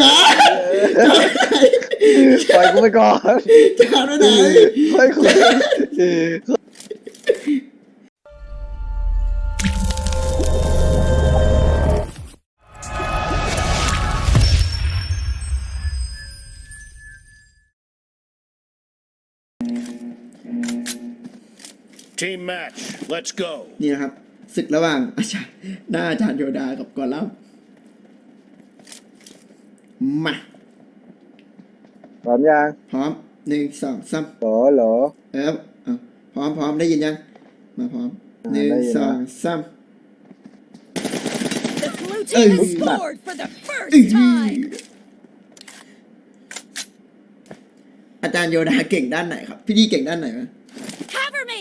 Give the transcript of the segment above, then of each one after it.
จานจาปล่อยกูไปก่อนจาไปไหนค่อยคุย Team match. Let's go. นี่นะครับศึกระหว่างอาจารย์หน้าอาจารย์โยดากับกอลัมน์ มาพร้อมยังพร้อมหนึ่งสองสามโหลโหลเออเอาพร้อมพร้อมได้ยินยัง มาพร้อมอ่าหนึ่งได้ยินสแล้อวงสาม The blue Hey. team has scored for the อื้อ first time. อาจารย์โยดาเก่งด้านไหนครับ พี่ดีเก่งด้านไหนวะ Cover me.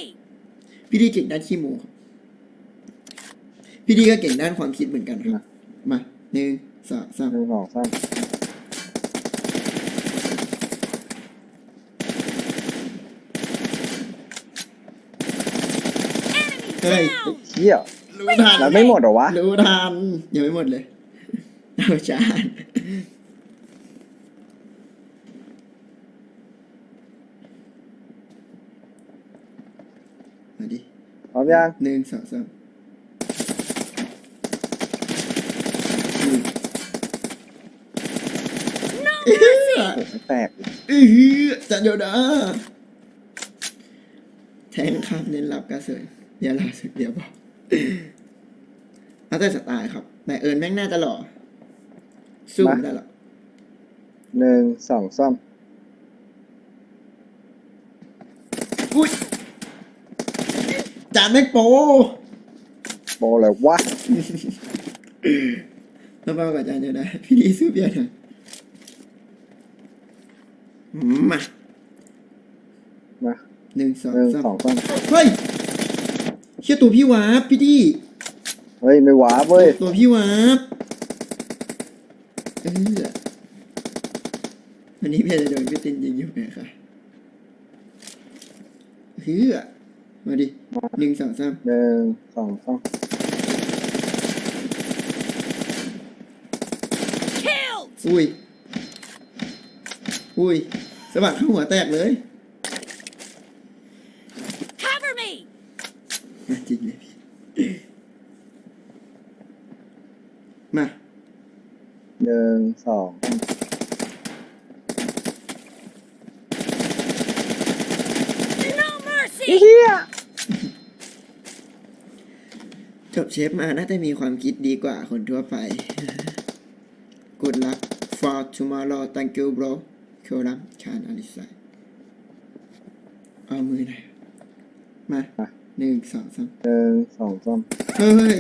พี่ดีเก่งด้านขี้โมครับพี่ดีก็เก่งด้านความคิดเหมือนกันครับ มาหนึ่งสองสามหนึ่งสองสาม เฮ้ยเชี่ยรู้ทันแล้วไม่หมดเหรอวะ รู้ทันยังไม่หมดเลยเอาจารย์มาดิพร้อมยังหนึ่งสองสาม No เอื้อ mercy. โอ้ไม่แตกอือจันโยดาแทงครับเน้นรับกระเสย อย่าลาสุดเดียวบอกเอาแต่สไตล์ครับแต่เอิญแม่งน่าจะหล่อสู้ไม่ได้หรอกหนึ่งสองสามอุ้ยจานแม่งโปโบเลยวะแล้วเบากับจานโยดาพี่ดีสู้เบียร์หน่อยมามาหนึ่งสองหนึ่งสามสองสามเฮ้ยเชื่อตัวพี่วาร์ปพี่ดีเฮ้ยไม่หวาเว้ยตัวพี่วาร์ปเออวันนี้พี่จะโดนพี่ตินยิงอยู่ไงคะเฮือมาดิหนึ่งสองสามหนึ่งสองสาม Killed. อุ้ยอุ้ยสะบัดเข้าหัวแตกเลย Cover me. มาจริงเลยพี่ มาหนึ่งสอง No mercy. เฮียจบเชฟมาน่าจะมีความคิดดีกว่าคนทั่วไป Good luck for tomorrow thank you bro โครัมชานอลิสาเอามือหน่อยมาหนึ่งสองสามหนึ่งสองสามเฮ้ย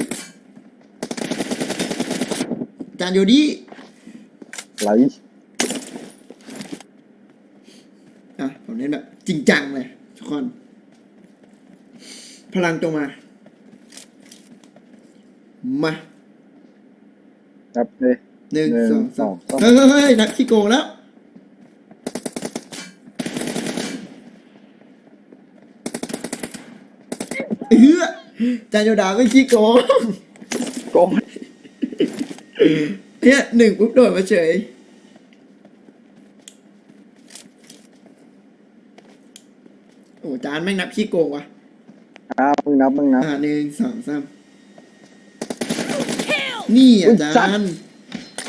จานโยดี้ไหลอะผมเล่นแบบจริงจังเลยทุกคน พลังจงมา มาครับเลยหนึ่งหนึ่งสองสามสองเฮ้ยเฮ้ยเฮ้ยนักขี้โกงแล้วเอื้อจานโยดาไม่ขี้โกงโกง เนี่ยหนึ่งปุ๊บโดดมาเฉย โอ้จานแม่งนับขี้โกงว่ะอ่ามึงนับมึงนับ อ่าหนึ่งสองสาม Killed. นี่อะอุ๊ยจาจัดน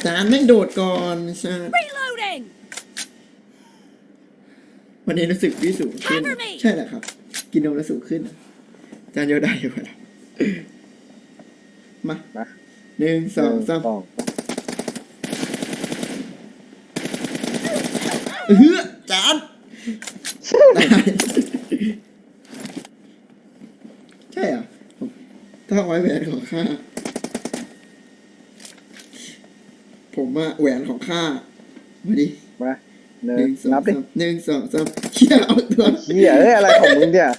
จานแม่งโดดก่อนใช่ Reloading. วันนี้รู้สึกวิสูงขึ้น Cover me ใช่แหละครับ กินนมแล้วสูงขึ้น จานโยดาอยู่แล้วมามา หนึ่งสองสามหนึ่สองเฮ้อจานตายใช่เหรอะถ้าเอาไว้แหวนของข้า ผมว่าแหวนของข้า มาดิมาหนึ่หนึ่งงสองนับดิสามหนึ่งสองสามเชี่ยเอาตัวเฮียเอ้ยอะไรของมึงเนี่ย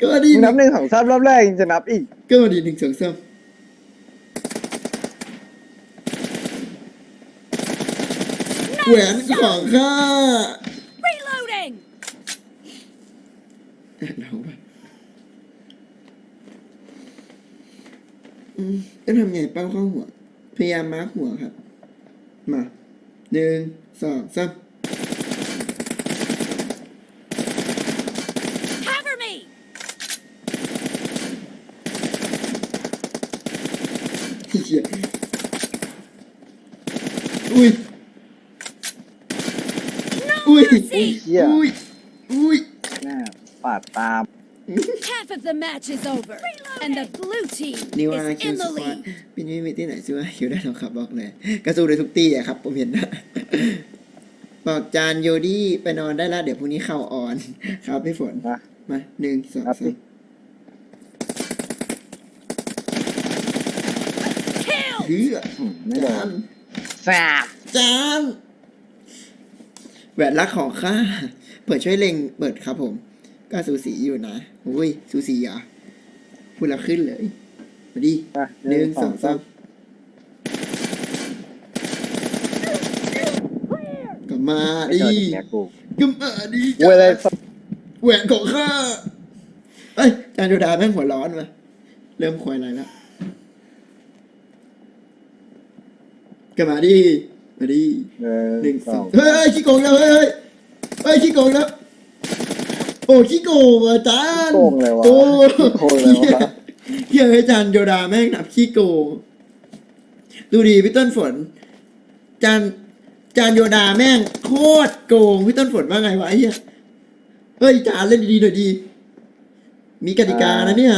ก็มาดีมึงนับหนึ่งสองสามรอบแรกยังจะนับอีก ก็มาดีหนึ่งสองสาม แหวนของข้า Reloading. เราไปอืมจะทำไงเป้าเข้าหัว พยายามมาร์คหัวครับ มาหนึ่งสองสาม Cover me! เหี้ยอุ้ย No อุ้ย mercy! เหี้ยอุ้ยอุ้ยแน่ปาดตาม Half of the match is over, and the blue team นี่ว่า is คิว in ส the ปอร์ต lead. ปีนี้มีที่ไหนซื้อว่าคิวได้หรอกครับบอกเลยกระสู้ในทุกตีอะครับผมเห็นนะบอกจานโยดี้ไปนอนได้แล้วเดี๋ยวพรุ่งนี้เข้าออน ครับพี่ฝน มา มาหนึ่งสองครับสาม Kill! เฮืออืมไม่โดจานนแซ่บจาน แหวนรักของข้า เปิดช่วยเล็งเปิดครับผม ก็สูสีอยู่นะอุ้ยสูสีเหรอพูดแล้วขึ้นเลย มาดิมาหนึ่งสองสามก็มาไม่ดิเจออย่างเงี้ยกูก็มาดิเว้ยอะไรสักแหวนของข้าเอ้ยจานโยดาแม่งหัวร้อนมาเริ่มควยอะไรแล้วก็มาดิ มาดิหนึ่หนึ่งงสสอองงเฮ้ยขี้โกงแล้วเฮ้ยเฮ้ยขี้โกงแล้วโอ้ขี้โกงอาจารย์โกงเลยวะโอ้โกงเลยวะเฮียอาจารย์โยดาแม่งนับขี้โกงดูดีพี่ต้นฝนจานจานโยดาแม่งโคตรโกงพี่ต้นฝนว่าไงวะไอ้เฮียเฮ้ยจานเล่นดีๆหน่อยดี มีกติกานะเนี่ย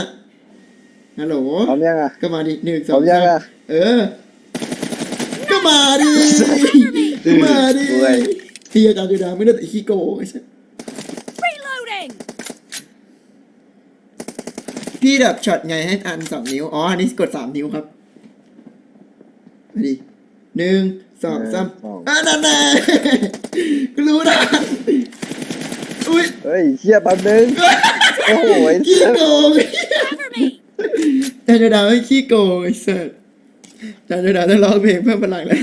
ฮัลโหลพร้อมยังอะก็มาดิหนึ่งสพร้อองมยังสามอะเออก็ มาดิก็มาดิด้วยที่อาจารย์โยดาไม่ได้แต่ขี้โกงไอ้สัส Reloading! พี่แบบช็อตไงให้อันสองนิ้ว อ๋อ อันนี้กดสามนิ้วครับมาดิหนึ่งสองสามอะนั่นแน่กูรู้นะอุ้ยเฮ้ยเฮียแป๊บนึงโอ้โหไอ้ขี้เหี้ยโกง Cover me! จานโยดาไม่ขี้โกงไอ้สัส จานโยดาต้องร้องเพลงเพิ่มพลังแล้ว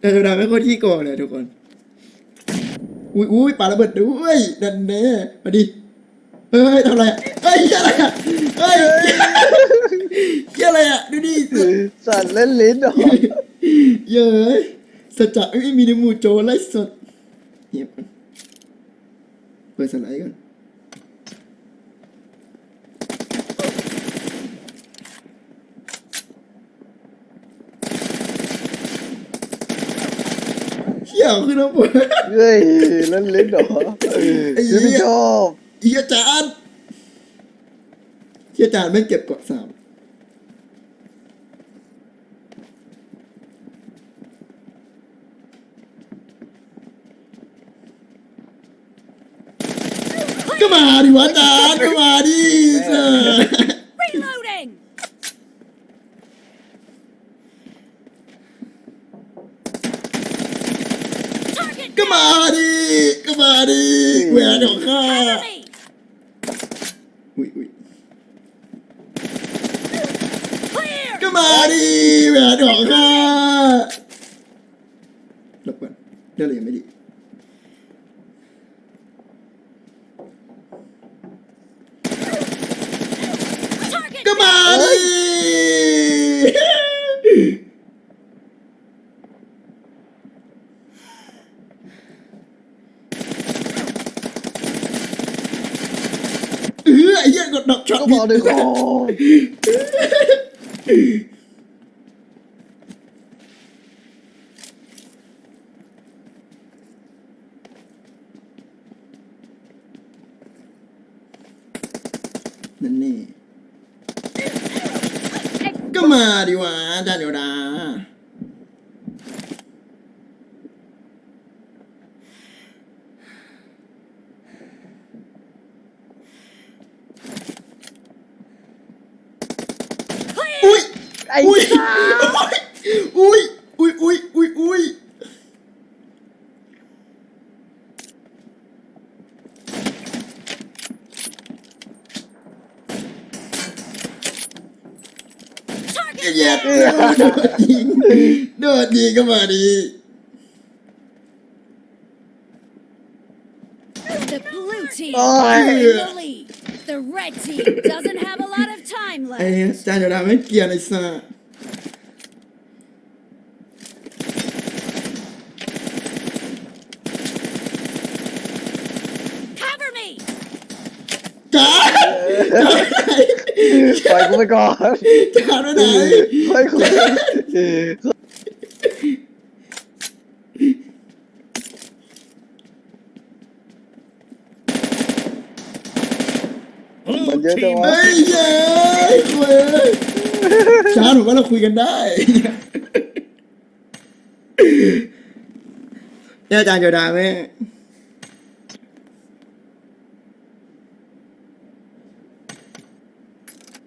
จานโยดาไม่โคตรขี้โกงเลยทุกคน อุ้ยอุ้ยปาระเบิดด้วยนั่นแน่มาดิ เฮ้ยทำอะไรอะเฮ้ยเหี้ยอะไรอะเฮ้ยเหี้ยอะไรอะดูดิสัตว์เล่นลิ้นเหรอเย้ยสัจจะไม่มีในหมู่โจรไล่สดเงียบก่อนเปิดสไลด์ก่อนเหี้ ยขึ้นน้ำปวดเฮ้ยเล่นลิ้นเหรอไอ้เหี้ยฉันไม่ชอบเฮียจานเฮียจานไม่เก็บเกาะสามก็มาดิวะจานก็มาดิเออ Reloading! ก็มาดิก็มาดิแหวนของข้า Cover me! อุ้ยอุ้ย Clear! ก็มาดิแหวนของข้าหลบก่อนเดี๋ยวเลยยังไม่ดี Target ก็มาดิ เออไอ้เหี้ย กดดอกช็อตก็บอกเลยนั่นนี่ ก็มาดิวะอาจาเดี๋ยวดา อุ้ย ไอ้อุ้ยสัสอุ้ยอุ้ยอุ้ยอุ้ยอุ้ย Target แย่โดดยิงโดดยิงก็มาดี The blue team Oh, is in yeah. the lead. The red team doesn't have a lot of time left. Cover me! Kar! ปล่อยกูไปก่อน Kar! มันเยอะจังวะเฮ้ยเฮ้ยเย้คุยจานผมว่าเราคุยกันได้เนี่ยอาจารย์โยดาแม่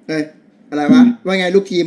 เอ้ยอะไรวะ ว่าไงลูกทีม